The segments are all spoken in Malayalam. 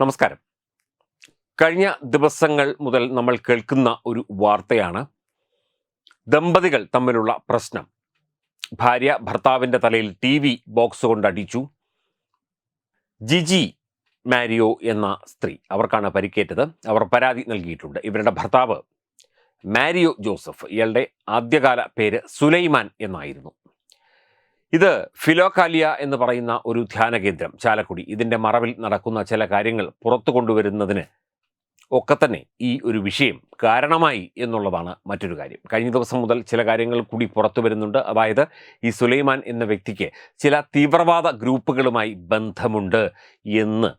നമസ്കാരം. കഴിഞ്ഞ ദിവസങ്ങൾ മുതൽ നമ്മൾ കേൾക്കുന്ന ഒരു വാർത്തയാണ് ദമ്പതികൾ തമ്മിലുള്ള പ്രശ്നം. ഭാര്യ ഭർത്താവിന്റെ തലയിൽ ടി വി ബോക്സ് കൊണ്ടടിച്ചു. ജിജി മാരിയോ എന്ന സ്ത്രീ അവർക്കാണ് പരിക്കേറ്റത്. അവർ പരാതി നൽകിയിട്ടുണ്ട്. ഇവരുടെ ഭർത്താവ് മാരിയോ ജോസഫ്. ഇയാളുടെ ആദ്യകാല പേര് സുലൈമാൻ എന്നായിരുന്നു. ഇത് ഫിലോകാലിയ എന്ന് പറയുന്ന ഒരു ധ്യാന കേന്ദ്രം ചാലക്കുടി. ഇതിന്റെ മറവിൽ നടക്കുന്ന ചില കാര്യങ്ങൾ പുറത്തു കൊണ്ടുവരുന്നതിന് ഒക്കെ തന്നെ ഈ ഒരു വിഷയം കാരണമായി എന്നുള്ളതാണ് മറ്റൊരു കാര്യം. കഴിഞ്ഞ ദിവസം മുതൽ ചില കാര്യങ്ങൾ കൂടി പുറത്തു വരുന്നുണ്ട്. അതായത് ഈ സുലൈമാൻ എന്ന വ്യക്തിക്ക് ചില തീവ്രവാദ ഗ്രൂപ്പുകളുമായി ബന്ധമുണ്ട് എന്ന്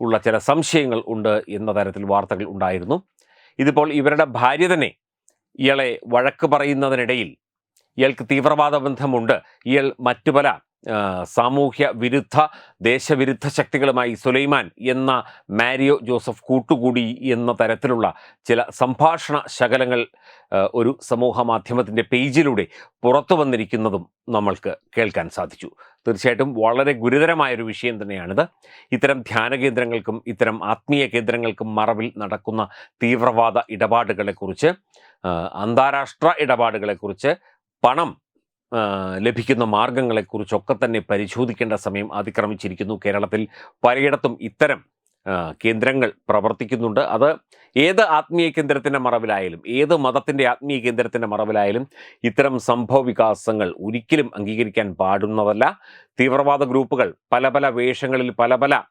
ഉള്ള ചില സംശയങ്ങൾ ഉണ്ട് എന്ന തരത്തിൽ വാർത്തകൾ ഉണ്ടായിരുന്നു. ഇതിപ്പോൾ ഇവരുടെ ഭാര്യ തന്നെ ഇയാളെ വഴക്ക് പറയുന്നതിനിടയിൽ ഇയാൾക്ക് തീവ്രവാദ ബന്ധമുണ്ട്. ഇയാൾ മറ്റു പല സാമൂഹ്യ വിരുദ്ധ ദേശവിരുദ്ധ ശക്തികളുമായി സുലൈമാൻ എന്ന മാരിയോ ജോസഫ് കൂട്ടുകൂടി എന്ന തരത്തിലുള്ള ചില സംഭാഷണ ശകലങ്ങൾ ഒരു സമൂഹ മാധ്യമത്തിന്റെ പേജിലൂടെ പുറത്തു വന്നിരിക്കുന്നതും നമ്മൾക്ക് കേൾക്കാൻ സാധിച്ചു. തീർച്ചയായിട്ടും വളരെ ഗുരുതരമായൊരു വിഷയം തന്നെയാണിത്. ഇത്തരം ധ്യാന കേന്ദ്രങ്ങൾക്കും ഇത്തരം ആത്മീയ കേന്ദ്രങ്ങൾക്കും മറവിൽ നടക്കുന്ന തീവ്രവാദ ഇടപാടുകളെക്കുറിച്ച് അന്താരാഷ്ട്ര ഇടപാടുകളെക്കുറിച്ച് പണം ലഭിക്കുന്ന മാർഗങ്ങളെക്കുറിച്ചൊക്കെ തന്നെ പരിശോധിക്കേണ്ട സമയം അതിക്രമിച്ചിരിക്കുന്നു. കേരളത്തിൽ പലയിടത്തും ഇത്തരം കേന്ദ്രങ്ങൾ പ്രവർത്തിക്കുന്നുണ്ട്. അത് ഏത് ആത്മീയ കേന്ദ്രത്തിന്റെ മറവിലായാലും ഏത് മതത്തിന്റെ ആത്മീയ കേന്ദ്രത്തിന്റെ മറവിലായാലും ഇത്തരം സംഭവ വികാസങ്ങൾ ഒരിക്കലും അംഗീകരിക്കാൻ പാടുന്നതല്ല. തീവ്രവാദ ഗ്രൂപ്പുകൾ പല പല വേഷങ്ങളിൽ പല പല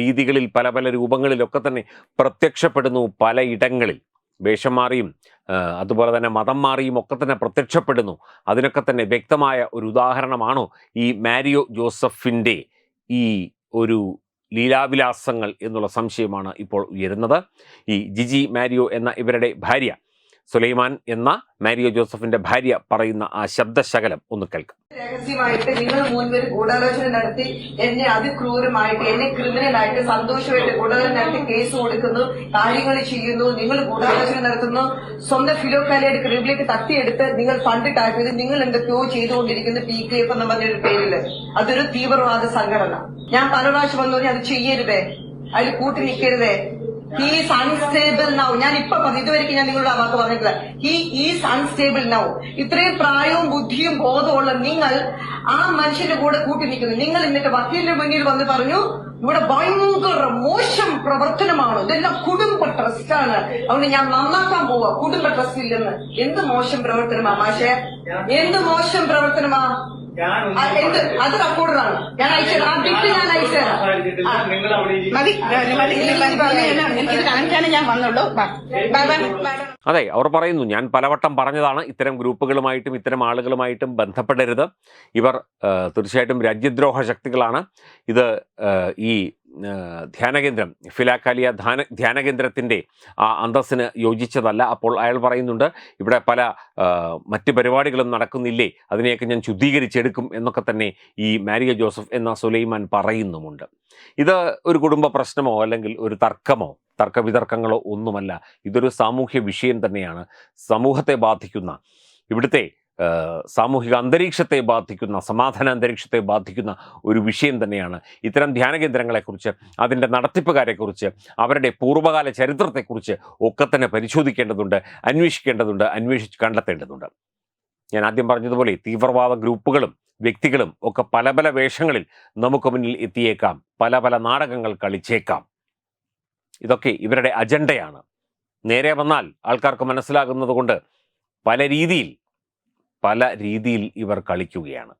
രീതികളിൽ പല പല രൂപങ്ങളിലൊക്കെ തന്നെ പ്രത്യക്ഷപ്പെടുന്നു പലയിടങ്ങളിൽ. വേഷം മാറിയും അതുപോലെ തന്നെ മതം മാറിയും ഒക്കെ തന്നെ പ്രത്യക്ഷപ്പെടുന്നു. അതിനൊക്കെ തന്നെ വ്യക്തമായ ഒരു ഉദാഹരണമാണോ ഈ മാരിയോ ജോസഫിന്റെ ഈ ഒരു ലീലാവിലാസങ്ങൾ എന്നുള്ള സംശയമാണ് ഇപ്പോൾ ഉയരുന്നത്. ഈ ജിജി മാരിയോ എന്ന ഇവരുടെ ഭാര്യ സുലൈമാൻ എന്ന മാരിയോ ജോസഫിന്റെ ഭാര്യ പറയുന്ന ആ ശബ്ദശകലം ഒന്ന് കേൾക്കാം. രഹസ്യമായിട്ട് നിങ്ങൾ മൂന്നുപേര് ഗൂഢാലോചന നടത്തി എന്നെ അതിക്രൂരമായിട്ട് എന്നെ ക്രിമിനലായിട്ട് സന്തോഷമായിട്ട് ഗൂഢാലോചന നടത്തി കേസ് കൊടുക്കുന്നു കാര്യങ്ങൾ ചെയ്യുന്നു നിങ്ങൾ ഗൂഢാലോചന നടത്തുന്നു. സ്വന്തം ഫിലോക്കാലയുടെ ക്രിമിലേക്ക് തട്ടിയെടുത്ത് നിങ്ങൾ ഫണ്ട് ടാക്കിയത് നിങ്ങൾ എന്തൊക്കെയോ ചെയ്തുകൊണ്ടിരിക്കുന്നു പി കെ എഫ് എന്ന് പറഞ്ഞൊരു പേരിൽ. അതൊരു തീവ്രവാദ സംഘടന. ഞാൻ പല പ്രാവശ്യം വന്നു അത് ചെയ്യരുതേ. അതിൽ കൂട്ടി നിൽക്കരുതേ. ഹീസ് അൺസ്റ്റേബിൾ നൗ ഞാൻ ഇപ്പൊ പറഞ്ഞു ഇതുവരെയ്ക്ക് ഞാൻ നിങ്ങളുടെ ആ വാക്ക് പറഞ്ഞിട്ടില്ല. ഹി ഈസ് അൺസ്റ്റേബിൾ നൗ ഇത്രയും പ്രായവും ബുദ്ധിയും ബോധമുള്ള നിങ്ങൾ ആ മനുഷ്യന്റെ കൂടെ കൂട്ടി നിൽക്കുന്നു. നിങ്ങൾ എന്നിട്ട് വക്കീലിന്റെ മുന്നിൽ വന്ന് പറഞ്ഞു ഇവിടെ ഭയങ്കര മോശം പ്രവർത്തനമാണ്. ഇതെല്ലാം കുടുംബ ട്രസ്റ്റാണ്. അതുകൊണ്ട് ഞാൻ നന്നാക്കാൻ പോവാ. കുടുംബ ട്രസ്റ്റ് ഇല്ലെന്ന് എന്ത് മോശം പ്രവർത്തനമാ മാഷെ? എന്ത് മോശം പ്രവർത്തനമാ? അത് റെക്കോർഡറാണ് ഞാൻ അയച്ചു ആ ബിറ്റ് ഞാൻ അയച്ചു നിങ്ങൾ അവിടെ മതി. മതി എനിക്കിത് കാണിക്കാനേ ഞാൻ വന്നുള്ളൂ. അതെ അവർ പറയുന്നു ഞാൻ പലവട്ടം പറഞ്ഞതാണ് ഇത്തരം ഗ്രൂപ്പുകളുമായിട്ടും ഇത്തരം ആളുകളുമായിട്ടും ബന്ധപ്പെടരുത്. ഇവർ തീർച്ചയായിട്ടും രാജ്യദ്രോഹ ശക്തികളാണ്. ഇത് ഈ ധ്യാനകേന്ദ്രം. ഫിലാക്കാലിയ ധ്യാന ധ്യാനകേന്ദ്രത്തിന്റെ ആ അന്തസ്സിന് യോജിച്ചതല്ല. അപ്പോൾ അയാൾ പറയുന്നുണ്ട് ഇവിടെ പല മറ്റ് പരിപാടികളും നടക്കുന്നില്ലേ? അതിനെയൊക്കെ ഞാൻ ശുദ്ധീകരിച്ചെടുക്കും എന്നൊക്കെ തന്നെ ഈ മാരിയ ജോസഫ് എന്ന സുലൈമാൻ പറയുന്നുമുണ്ട്. ഇത് ഒരു കുടുംബ പ്രശ്നമോ അല്ലെങ്കിൽ ഒരു തർക്കമോ തർക്കവിതർക്കങ്ങളോ ഒന്നുമല്ല. ഇതൊരു സാമൂഹ്യ വിഷയം തന്നെയാണ്. സമൂഹത്തെ ബാധിക്കുന്ന ഇവിടുത്തെ സാമൂഹിക അന്തരീക്ഷത്തെ ബാധിക്കുന്ന സമാധാന അന്തരീക്ഷത്തെ ബാധിക്കുന്ന ഒരു വിഷയം തന്നെയാണ് ഇത്തരം ധ്യാന കേന്ദ്രങ്ങളെക്കുറിച്ച് അതിന്റെ നടത്തിപ്പുകാരെക്കുറിച്ച് അവരുടെ പൂർവകാല ചരിത്രത്തെക്കുറിച്ച് ഒക്കെ തന്നെ പരിശോധിക്കേണ്ടതുണ്ട് അന്വേഷിക്കേണ്ടതുണ്ട് അന്വേഷിച്ച് കണ്ടെത്തേണ്ടതുണ്ട്. ഞാൻ ആദ്യം പറഞ്ഞതുപോലെ തീവ്രവാദ ഗ്രൂപ്പുകളും വ്യക്തികളും ഒക്കെ പല പല വേഷങ്ങളിൽ നമുക്ക് മുന്നിൽ എത്തിയേക്കാം പല പല നാടകങ്ങൾ കളിച്ചേക്കാം. ഇതൊക്കെ ഇവരുടെ അജണ്ടയാണ്. നേരെ വന്നാൽ ആൾക്കാർക്ക് മനസ്സിലാകുന്നത് കൊണ്ട് പല രീതിയിൽ പല രീതിയിൽ ഇവർ കളിക്കുകയാണ്.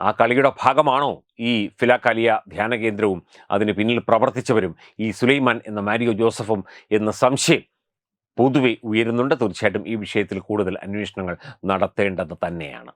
ആ കളിയുടെ ഭാഗമാണോ ഈ ഫിലാക്കാലിയ ധ്യാന കേന്ദ്രവും അതിന് പിന്നിൽ പ്രവർത്തിച്ചവരും ഈ സുലൈമാൻ എന്ന മാരിയോ ജോസഫും എന്ന സംശയം പൊതുവെ ഉയരുന്നുണ്ട്. തീർച്ചയായിട്ടും ഈ വിഷയത്തിൽ കൂടുതൽ അന്വേഷണങ്ങൾ നടത്തേണ്ടത് തന്നെയാണ്.